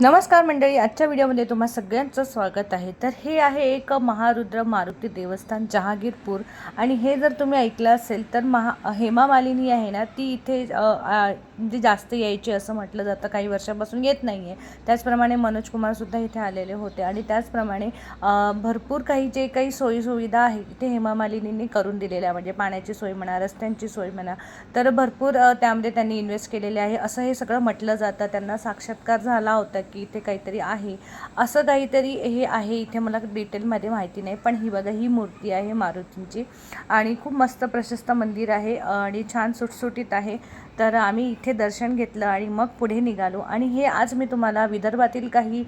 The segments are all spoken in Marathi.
नमस्कार मंडळी आजच्या व्हिडिओमध्ये तुम्हा सगळ्यांचं स्वागत आहे. तर हे आहे एक महारुद्र मारुती देवस्थान जहागीरपूर. आणि हे जर तुम्ही ऐकलं असेल तर महा हेमा मालिनी आहे ना ती इथे म्हणजे जास्त यायची असं म्हटलं जातं. काही वर्षापासून येत नाही आहे त्याचप्रमाणे मनोज कुमारसुद्धा इथे आलेले होते. आणि त्याचप्रमाणे भरपूर काही जे काही सोयीसुविधा आहे इथे हेमा मालिनींनी करून दिलेल्या. आहे म्हणजे पाण्याची सोय म्हणा रस्त्यांची सोय म्हणा तर भरपूर त्यामध्ये त्यांनी इन्व्हेस्ट केलेले आहे. असं हे सगळं म्हटलं जातं. त्यांना साक्षात्कार झाला होता की इथे काहीतरी आहे. असं काहीतरी हे आहे इथे मला डिटेलमध्ये माहिती नाही पण ही बघा ही मूर्ती आहे मारुतींची. आणि खूप मस्त प्रशस्त मंदिर आहे आणि छान सुटसुटीत आहे. तर आम्ही इथे दर्शन घेतलं आणि मग पुढे निघालो. आणि हे आज मी तुम्हाला विदर्भातील काही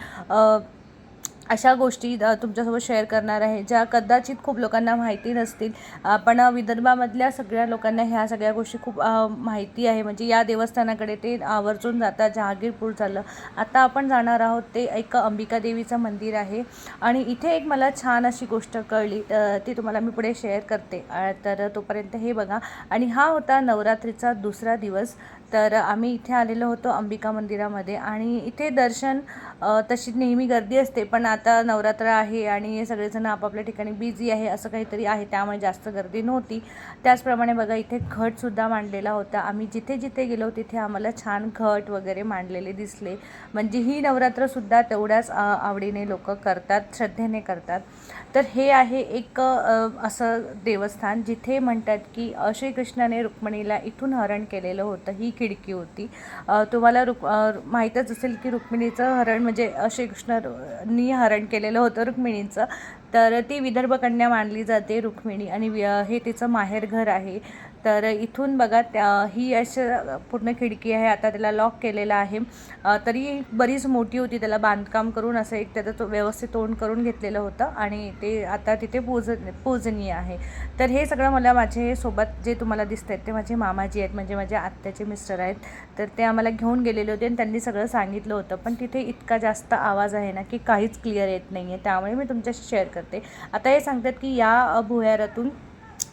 अशा गोष्टी तुमच्यासोबत शेअर करणार आहे ज्या कदाचित खूप लोकांना माहिती नसतील. पण विदर्भामधल्या सगळ्या लोकांना ह्या सगळ्या गोष्टी खूप माहिती आहे. म्हणजे या देवस्थानाकडे ते आवर्जून जातात जहागीरपूर झालं. आता आपण जाणार आहोत ते एक अंबिका देवीचं मंदिर आहे. आणि इथे एक मला छान अशी गोष्ट कळली ती तुम्हाला मी पुढे शेअर करते. तर तोपर्यंत हे बघा. आणि हा होता नवरात्रीचा दुसरा दिवस. तर आम्ही इथे आलेलो होतो अंबिका मंदिरामध्ये. आणि इथे दर्शन तशी नेहमी गर्दी असते पण आता नवरात्र आहे आणि सगळेजण आपापल्या ठिकाणी बिझी आहे असं काहीतरी आहे त्यामुळे जास्त गर्दी नव्हती. त्याचप्रमाणे बघा इथे घटसुद्धा मांडलेला होता. आम्ही जिथे जिथे गेलो तिथे आम्हाला छान घट वगैरे मांडलेले दिसले. म्हणजे ही नवरात्रसुद्धा तेवढ्याच आवडीने लोक करतात श्रद्धेने करतात. तर हे आहे एक असं देवस्थान जिथे म्हणतात की श्रीकृष्णाने रुक्मिणीला इथून हरण केलेलं होतं ही खिडकी होती. तुम्हाला रुक माहीतच असेल की रुक्मिणीचं हरण म्हणजे अ, श्रीकृष्णांनी हरण केलेलं होतं रुक्मिणीचं. तर ती विदर्भ कन्या मानली जाते रुक्मिणी. आणि हे तिचं माहेरघर आहे. तर इथून बघा त्या ही अशी पूर्ण खिडकी आहे. आता त्याला लॉक केलेलं आहे. तरी बरीच मोठी होती. त्याला बांधकाम करून असं एक त्याचं तो व्यवस्थित तोंड करून घेतलेलं होतं आणि ते आता तिथे पूज पूजनीय आहे. तर हे सगळं मला माझे सोबत जे तुम्हाला दिसत आहेत ते माझे मामाजी आहेत. म्हणजे माझ्या आत्याचे मिस्टर आहेत. तर ते आम्हाला घेऊन गेलेले होते आणि त्यांनी सगळं सांगितलं होतं. पण तिथे इतका जास्त आवाज आहे ना की काहीच क्लिअर येत नाही आहे त्यामुळे मी तुमच्याशी शेअर करते. आता हे सांगतात की या अ, भुयारातून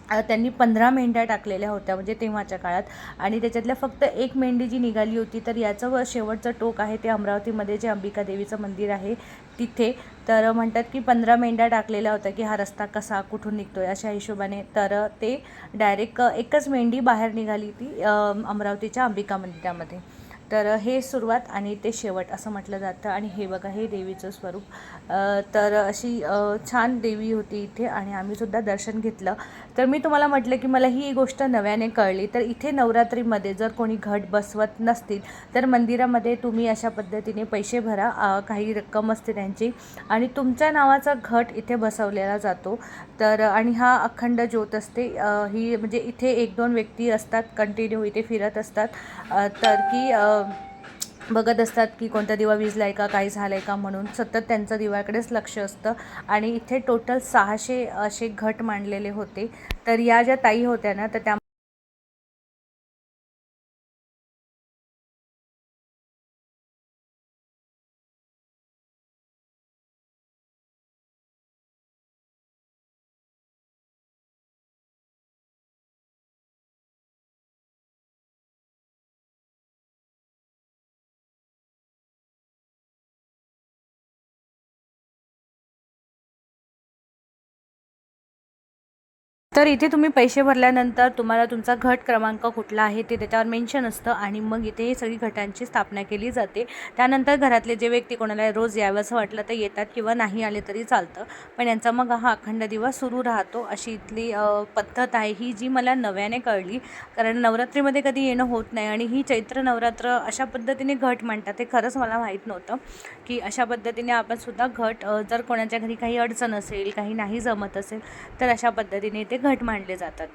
त्यांनी पंधरा मेंढ्या टाकलेल्या होत्या म्हणजे तेव्हाच्या काळात. आणि त्याच्यातल्या फक्त एक मेंढी जी निघाली होती तर याचं व शेवटचं टोक आहे ते अमरावतीमध्ये जे अंबिका देवीचं मंदिर आहे तिथे. तर म्हणतात की पंधरा मेंढ्या टाकलेल्या होत्या की हा रस्ता कसा कुठून निघतो आहे अशा हिशोबाने. तर ते डायरेक्ट एकच मेंढी बाहेर निघाली ती अमरावतीच्या अंबिका मंदिरामध्ये. तर हे सुरुवात आणि ते शेवट असं म्हटलं जातं. आणि हे बघा हे देवीचं स्वरूप. तर अशी छान देवी होती इथे आणि आम्हीसुद्धा दर्शन घेतलं. तर मी तुम्हाला म्हटलं की मला ही गोष्ट नव्याने कळली. तर इथे नवरात्रीमध्ये जर कोणी घट बसवत नसतील तर मंदिरामध्ये तुम्ही अशा पद्धतीने पैसे भरा. काही रक्कम असते त्यांची. आणि तुमच्या नावाचा घट इथे बसवलेला जातो. तर आणि हा अखंड ज्योत असते. ही म्हणजे इथे एक दोन व्यक्ती असतात कंटिन्यू इथे फिरत असतात. तर की बघत असतात की कोणता दिवा विजला आहे का काही झालं आहे का म्हणून. सतत त्यांचं दिव्याकडेच लक्ष असतं. आणि इथे टोटल सहाशे असे घट मांडलेले होते. तर या ज्या ताई होत्या ना तर त्या तर इथे तुम्ही पैसे भरल्यानंतर तुम्हाला तुमचा घट क्रमांक कुठला आहे ते त्याच्यावर मेन्शन असतं आणि मग इथे ही सगळी घटांची स्थापना केली जाते. त्यानंतर घरातले जे व्यक्ती कोणाला रोज यावं असं वाटलं तर येतात किंवा नाही आले तरी चालतं. पण यांचा मग हा अखंड दिवस सुरू राहतो. अशी इथली पद्धत आहे. ही जी मला नव्याने कळली कारण नवरात्रीमध्ये कधी येणं होत नाही आणि ही चैत्र नवरात्र अशा पद्धतीने घट म्हणतात ते खरंच मला माहीत नव्हतं. की अशा पद्धतीने आपण सुद्धा घट जर कोणाच्या घरी काही अडचण असेल काही नाही जमत असेल तर अशा पद्धतीने ते घट मांडले जातात.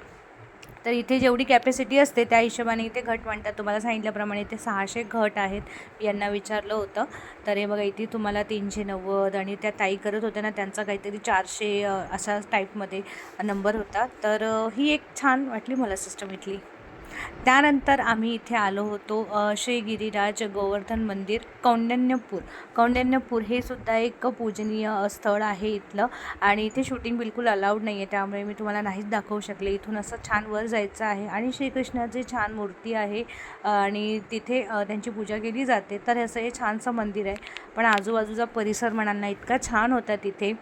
तर इथे जेवढी कॅपॅसिटी असते त्या हिशोबाने इथे घट मांडतात. तुम्हाला सांगितल्याप्रमाणे इथे सहाशे घट आहेत मी यांना विचारलं होतं. तर हे बघा इथे तुम्हाला तीनशे नव्वद आणि त्या ताई करत होत्या ना त्यांचा काहीतरी चारशे असा टाईपमध्ये नंबर होता. तर ही एक छान वाटली मला सिस्टम इथली. त्यानंतर आम्ही इथे आलो होतो श्री गिरिराज गोवर्धन मंदिर कौंडण्यपूर. कौंडण्यपूर हे सुद्धा एक पूजनीय स्थळ आहे इथलं आणि इथे शूटिंग बिलकुल अलाउड नाही आहे त्यामुळे मी तुम्हाला नाहीच दाखवू शकले. इथून असं छान वर जायचं आहे आणि श्रीकृष्णाची छान मूर्ती आहे आणि तिथे त्यांची पूजा केली जाते. तर असं हे छानसं मंदिर आहे. पण आजूबाजूचा परिसर म्हणाल ना इतका छान होता तिथे.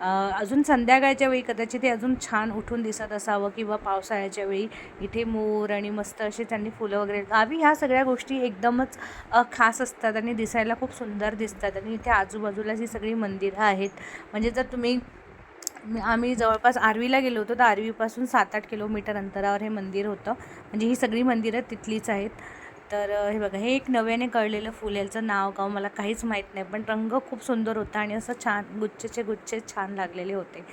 अजून संध्याकाळच्या वेळी कदाचित ते अजून छान उठून दिसत असावं किंवा पावसाळ्याच्या वेळी इथे मोर आणि मस्त असे त्यांनी फुलं वगैरे. गावी ह्या सगळ्या गोष्टी एकदमच खास असतात आणि दिसायला खूप सुंदर दिसतात आणि इथे आजूबाजूला जी सगळी मंदिरं आहेत. म्हणजे जर तुम्ही आम्ही जवळपास आर्वीला गेलो होतो तर आर्वीपासून सात आठ किलोमीटर अंतरावर हे मंदिर होतं. म्हणजे ही सगळी मंदिरं तिथलीच आहेत. तर हे बघा हे एक नव्याने कळलेलं फुल याचं नाव गाव मला काहीच माहीत नाही पण रंग खूप सुंदर होता आणि असं छान गुच्छेचे गुच्छे छान लागलेले होते.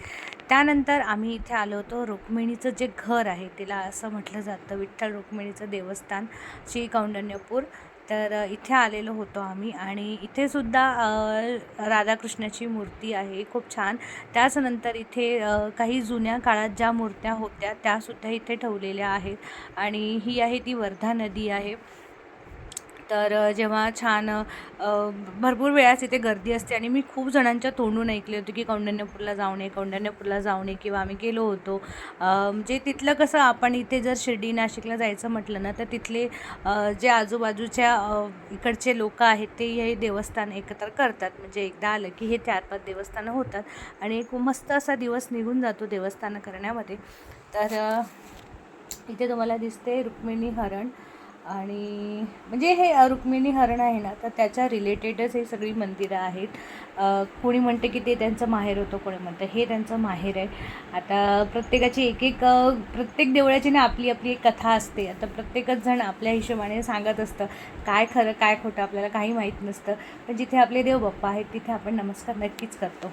त्यानंतर आम्ही इथे आलो होतो रुक्मिणीचं जे घर आहे तिला असं म्हटलं जातं विठ्ठल रुक्मिणीचं देवस्थान श्री कौंडण्यपूर तर इथे आलेलो होतो आम्ही आणि इथे सुद्धा राधाकृष्णाची मूर्ती आहे खूप छान. त्याचनंतर इथे काही जुन्या काळात ज्या मूर्त्या होत्या त्यासुद्धा इथे ठेवलेल्या आहेत आणि ही आहे ती वर्धा नदी आहे. तर जेव्हा छान भरपूर वेळाच इथे गर्दी असते आणि मी खूप जणांच्या तोंडून ऐकले होते की कौंडण्यपूरला जाऊ नये कौंडण्यपूरला जाऊ नये किंवा आम्ही गेलो होतो. म्हणजे तिथलं कसं आपण इथे जर शिर्डी नाशिकला जायचं म्हटलं ना तर तिथले जे आजूबाजूच्या इकडचे लोक आहेत ते हे देवस्थान एकत्र करतात. म्हणजे एकदा आलं की हे चार पाच देवस्थानं होतात आणि एक मस्त असा दिवस निघून जातो देवस्थानं करण्यामध्ये. तर इथे तुम्हाला दिसते रुक्मिणी हरण. आणि म्हणजे हे रुक्मिणी हरण आहे ना तर त्याच्या रिलेटेडच हे सगळी मंदिरं आहेत. कोणी म्हणते की ते त्यांचं माहेर होतं कोणी म्हणतं हे त्यांचं माहेर आहे. आता प्रत्येकाची एक एक प्रत्येक देवळाची ना आपली आपली एक कथा असते. आता प्रत्येकच जण आपल्या हिशोबाने सांगत असतं काय खरं काय खोटं आपल्याला काही माहीत नसतं. पण जिथे आपले देव बाप्पा आहेत तिथे आपण नमस्कार नक्कीच करतो.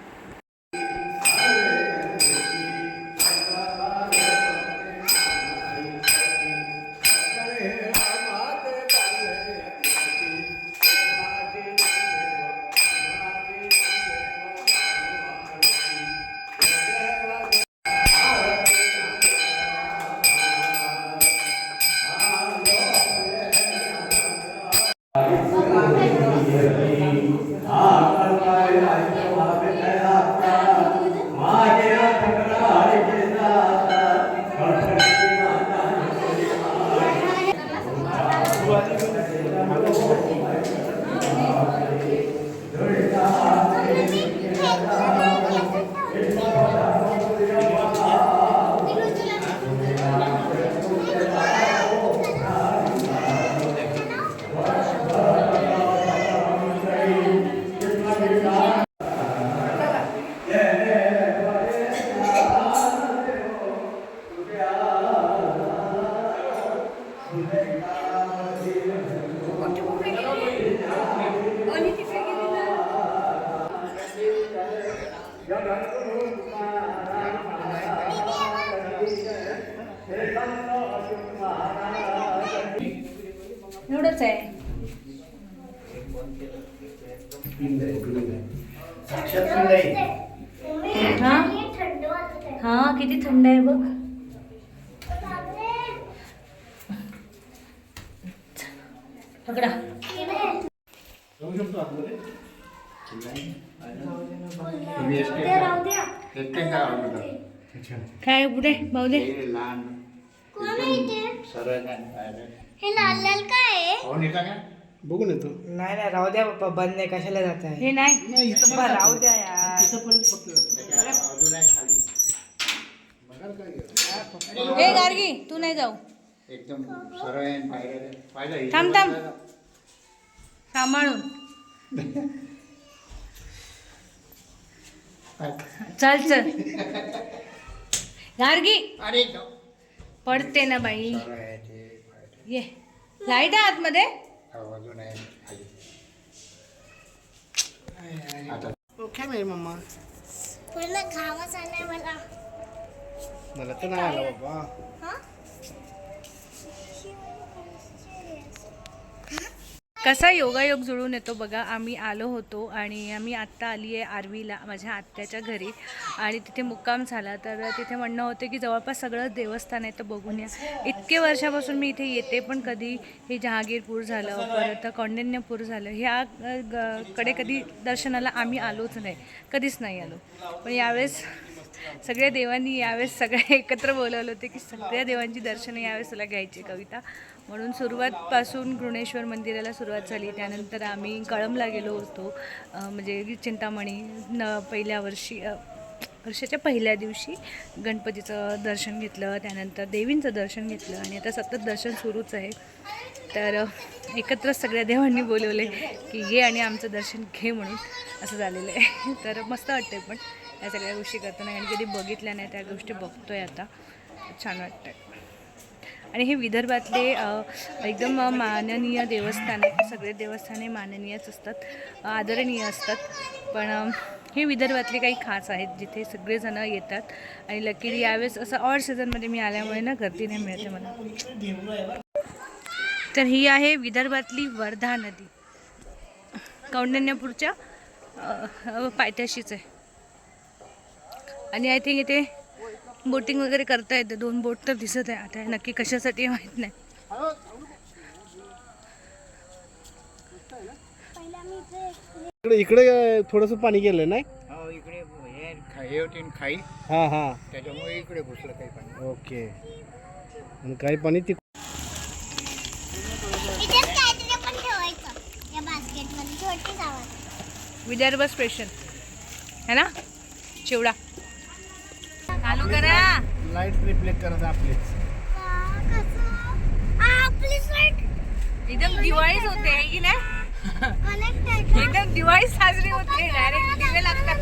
एवढंच आहे. हा? हा किती थंड आहे बघ. पकडा. काय पुढे भाऊ दे हे लाल लाल काय आहे बघून येतो नाही नाही राहू द्या बाप्पा बंद नाही कशाला जात आहे? हे नाही. बाप्पा, राहू द्या यार. हे गार्गी तू नाही जाऊ. एकदम सरळ आहे आणि पायऱ्या आहे. पाहिलं इथे थांब, थांब. सांभाळून. चल चल. गार्गी. अरे. पडते ना बाई. ये. लाइट आहे. आतमध्ये हो, ओके मम्मा. पूर्ण घामच आलाय मला. मला तर नाही आला बाबा. कसा योगायोग जुळून येतो बघा आम्ही आलो होतो आणि आम्ही आत्ता आली आहे आर्वीला माझ्या आत्याच्या घरी. आणि तिथे मुक्काम झाला. तर तिथे म्हणणं होतं की जवळपास सगळं देवस्थान आहे तर बघून या. इतके वर्षापासून मी इथे येते पण कधी हे जहागीरपूर झालं परत कौंडिन्यपूर झालं ह्या ग- कडे कधी दर्शनाला आम्ही आलोच नाही. कधीच नाही आलो. पण यावेळेस सगळ्या देवांनी यावेळेस सगळे एकत्र बोलवलं होते की सगळ्या देवांची दर्शनं यावेळेस तुला घ्यायची कविता. म्हणून सुरुवातपासून घृणेश्वर मंदिराला सुरुवात झाली. त्यानंतर आम्ही कळमला गेलो होतो. म्हणजे चिंतामणी न पहिल्या वर्षी वर्षाच्या पहिल्या दिवशी गणपतीचं दर्शन घेतलं. त्यानंतर देवींचं दर्शन घेतलं आणि आता सतत दर्शन सुरूच आहे. तर एकत्रच सगळ्या देवांनी बोलवले की ये आणि आमचं दर्शन घे म्हणून असं झालेलं आहे. तर मस्त वाटतंय पण. या सगळ्या गोष्टी करताना आणि कधी बघितल्या नाही त्या गोष्टी बघतोय आता. छान वाटतंय. आणि हे विदर्भातले एकदम माननीय देवस्थान आहे सगळे देवस्थाने माननीयच असतात आदरणीय असतात. पण हे विदर्भातले काही खास आहेत जिथे सगळेजणं येतात. आणि लकीली यावेळेस असं ऑड सीझनमध्ये मी आल्यामुळे ना गर्दी नाही मिळते मला. तर ही आहे विदर्भातली वर्धा नदी. कौंडण्यपूरच्या पायथ्याशीच आहे. आणि आय थिंक इथे बोटिंग वगैरे करता येते. दोन बोट तर दिसत आहे आता. हे नक्की कशासाठी आहे माहीत नाही. इकडे इकडे थोडस पाणी गेलं नाही? हो इकडे हे खा- हे होती ना खाई. हा हा. त्याच्यामुळे इकडे घुसलं काही पाणी. ओके. आणि काही पाणी ती इथेच काहीतरी पण ठेवायचं. या बास्केटमध्ये छोटी जावं विदर्भ स्पेशल है ना? चिवडा. चालू करा. लाइट रिफ्लेक्ट करत आपलीच एकदम दिवाळीच होते है की नाही? एकदम दिवाळी साजरी होते डायरेक्ट दिवे लागतात.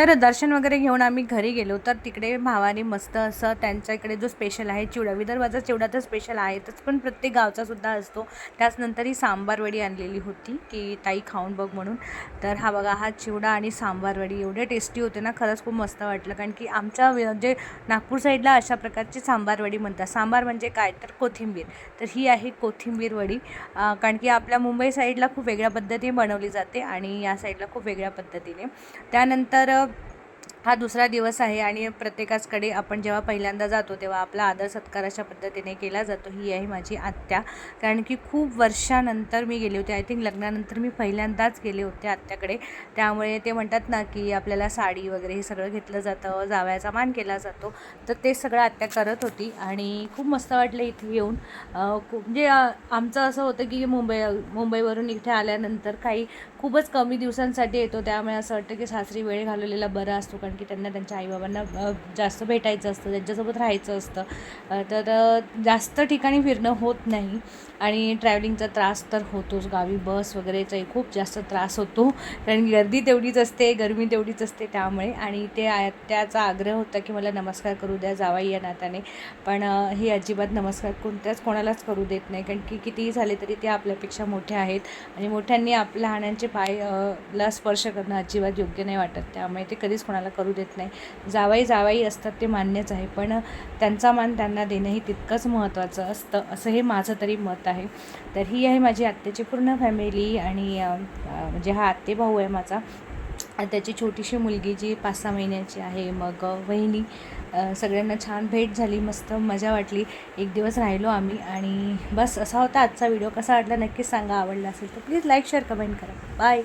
तर दर्शन वगैरे घेऊन आम्ही घरी गेलो. तर तिकडे भावाने मस्त असं त्यांच्या इकडे जो स्पेशल आहे चिवडा. विदर्भाचा चिवडा तर स्पेशल आहेतच पण प्रत्येक गावचा सुद्धा असतो. त्याचनंतर ही सांबारवडी आणलेली होती की ताई खाऊन बघ म्हणून. तर हा बघा हा चिवडा आणि सांबारवडी एवढे टेस्टी होते ना खरंच खूप मस्त वाटलं. कारण की आमच्या म्हणजे नागपूर साईडला अशा प्रकारची सांबारवडी म्हणतात. सांबार म्हणजे काय? तर कोथिंबीर. तर ही आहे कोथिंबीर वडी. कारण की आपल्या मुंबई साईडला खूप वेगळ्या पद्धतीने बनवली जाते आणि या साईडला खूप वेगळ्या पद्धतीने. त्यानंतर हा दुसरा दिवस आहे आणि प्रत्येकाचकडे आपण जेव्हा पहिल्यांदा जातो तेव्हा आपला आदर सत्कार अशा पद्धतीने केला जातो. ही आहे माझी आत्या. कारण की खूप वर्षानंतर मी गेले होते. आय थिंक लग्नानंतर मी पहिल्यांदाच गेले होते आत्याकडे. त्यामुळे ते म्हणतात ना की आपल्याला साडी वगैरे हे सगळं घेतलं जातं जावयाचा मान केला जातो. तर ते सगळं आत्या करत होती आणि खूप मस्त वाटलं इथे येऊन. खूप म्हणजे आमचं असं होतं की मुंबई मुंबईवरून इथे आल्यानंतर काही खूपच कमी दिवसांसाठी येतो. त्यामुळे असं वाटतं की सासरी वेळ घालवलेला बरा असतो. कारण की त्यांना त्यांच्या आईबाबांना जास्त भेटायचं असतं त्यांच्यासोबत राहायचं असतं. तर जास्त ठिकाणी फिरणं होत नाही आणि ट्रॅव्हलिंगचा त्रास तर होतोच. गावी बस वगैरेचाही खूप जास्त त्रास होतो. कारण गर्दी तेवढीच असते गरमी तेवढीच असते त्यामुळे. आणि ते त्याचा आग्रह होता की मला नमस्कार करू द्या जावाई या नात्याने. पण ही अजिबात नमस्कार कोणत्याच कोणालाच करू देत नाही. कारण की कितीही झाले तरी ते आपल्यापेक्षा मोठे आहेत. आणि मोठ्यांनी आपल्या लहानांचे पाय ला स्पर्श करणं अजिबात योग्य नाही वाटत. त्यामुळे ते कधीच कोणाला करू देत नाही. जावाई जावाई असतात ते मान्यच आहे पण त्यांचा मान त्यांना देणंही तितकंच महत्त्वाचं असतं असं हे माझं तरी मत आहे. तर ही आहे माझी आत्याची पूर्ण फॅमिली आणि म्हणजे हा आत्तेभाऊ आहे माझा. त्याची छोटीशी मुलगी जी पाच सहा महिन्याची आहे मग वहिनी सगळ्यांना छान भेट झाली मस्त मजा वाटली. एक दिवस राहिलो आम्ही आणि बस असा होता आजचा व्हिडिओ कसा वाटला नक्कीच सांगा आवडला असेल तर प्लीज लाईक शेअर कमेंट करा. बाय